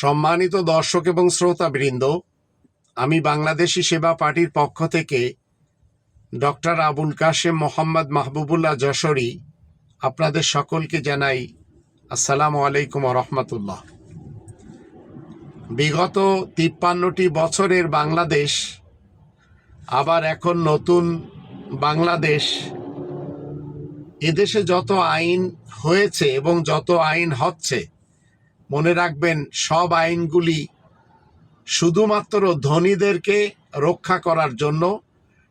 সম্মানিত দর্শক এবং শ্রোতাবৃন্দ, আমি বাংলাদেশি সেবা পার্টির পক্ষ থেকে ডক্টর আবুল কাশেম মোহাম্মদ মাহবুবুল্লাহ যশোরী আপনাদের সকলকে জানাই আসসালামু আলাইকুম রহমতুল্লাহ। বিগত তিপ্পান্নটি বছরের বাংলাদেশ আবার এখন নতুন বাংলাদেশ। এদেশে যত আইন হয়েছে এবং যত আইন হচ্ছে মনে রাখবেন, সব আইনগুলি শুধুমাত্র ধনীদেরকে রক্ষা করার জন্য,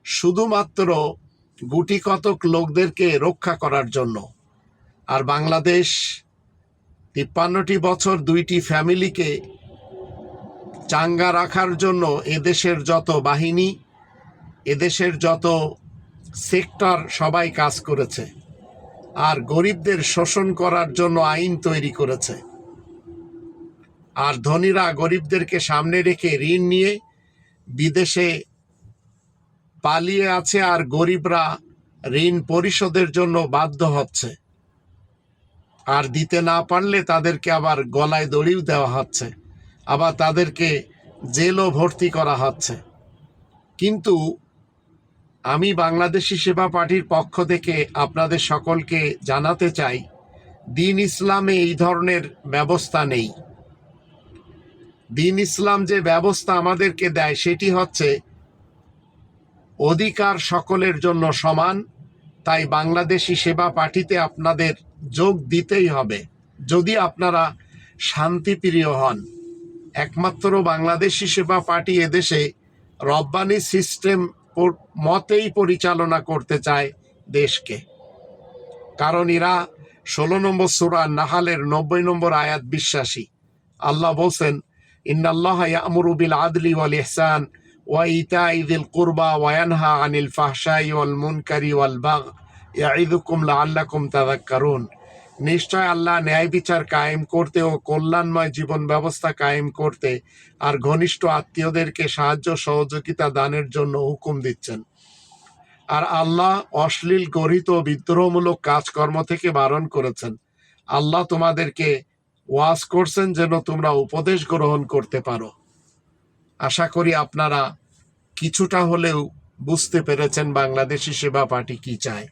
শুধুমাত্র গুটি কতক লোকদেরকে রক্ষা করার জন্য। আর বাংলাদেশ তিপ্পান্নটি বছর দুইটি ফ্যামিলিকে চাঙ্গা রাখার জন্য এদেশের যত বাহিনী, এদেশের যত সেক্টর সবাই কাজ করেছে। আর গরিবদের শোষণ করার জন্য আইন তৈরি করেছে। আর ধনীরা গরিবদেরকে সামনে রেখে ঋণ নিয়ে বিদেশে পালিয়ে আছে আর গরিবরা ঋণ পরিশোধের জন্য বাধ্য হচ্ছে। আর দিতে না পারলে তাদেরকে আবার গলায় দড়িও দেওয়া হচ্ছে, আবার তাদেরকে জেলও ভর্তি করা হচ্ছে। কিন্তু আমি বাংলাদেশি সেবা পার্টির পক্ষ থেকে আপনাদের সকলকে জানাতে চাই, দিন ইসলামে এই ধরনের ব্যবস্থা নেই। দিন ইসলাম যে ব্যবস্থা আমাদেরকে দেয়, সেটি হচ্ছে অধিকার সকলের জন্য সমান। তাই বাংলাদেশি সেবা পার্টিতে আপনাদের যোগ দিতেই হবে। যদি আপনারা শান্তিপ্রিয় হন, একমাত্র বাংলাদেশি সেবা পার্টি এদেশে রব্বানি সিস্টেম মতেই পরিচালনা করতে চায় দেশকে। কারণ এরা ষোলো নম্বর সুরা নাহালের নব্বই নম্বর আয়াত বিশ্বাসী। আল্লাহ বলছেন ইহসান ওয়া ইতাই যিল কুরবা ওয়া ইয়ানহা আনিল ফাহশাই ওয়াল মুনকারি ওয়াল বাগ ইয়াইদুকুম লাআল্লাকুম তাযাক্কারুন। নিশ্চয় আল্লাহ ন্যায় বিচার কায়েম করতে ও কল্যাণময় জীবন ব্যবস্থা কায়েম করতে আর ঘনিষ্ঠ আত্মীয়দেরকে সাহায্য সহযোগিতা দানের জন্য হুকুম দিচ্ছেন। আর আল্লাহ অশ্লীল, গরিত বিদ্রোহমূলক কাজকর্ম থেকে বারণ করেছেন। আল্লাহ তোমাদেরকে ওয়াজ করছেন যেন তোমরা উপদেশ গ্রহণ করতে পারো। আশা করি আপনারা কিছুটা হলেও বুঝতে পেরেছেন বাংলাদেশি সেবা পার্টি কি চায়।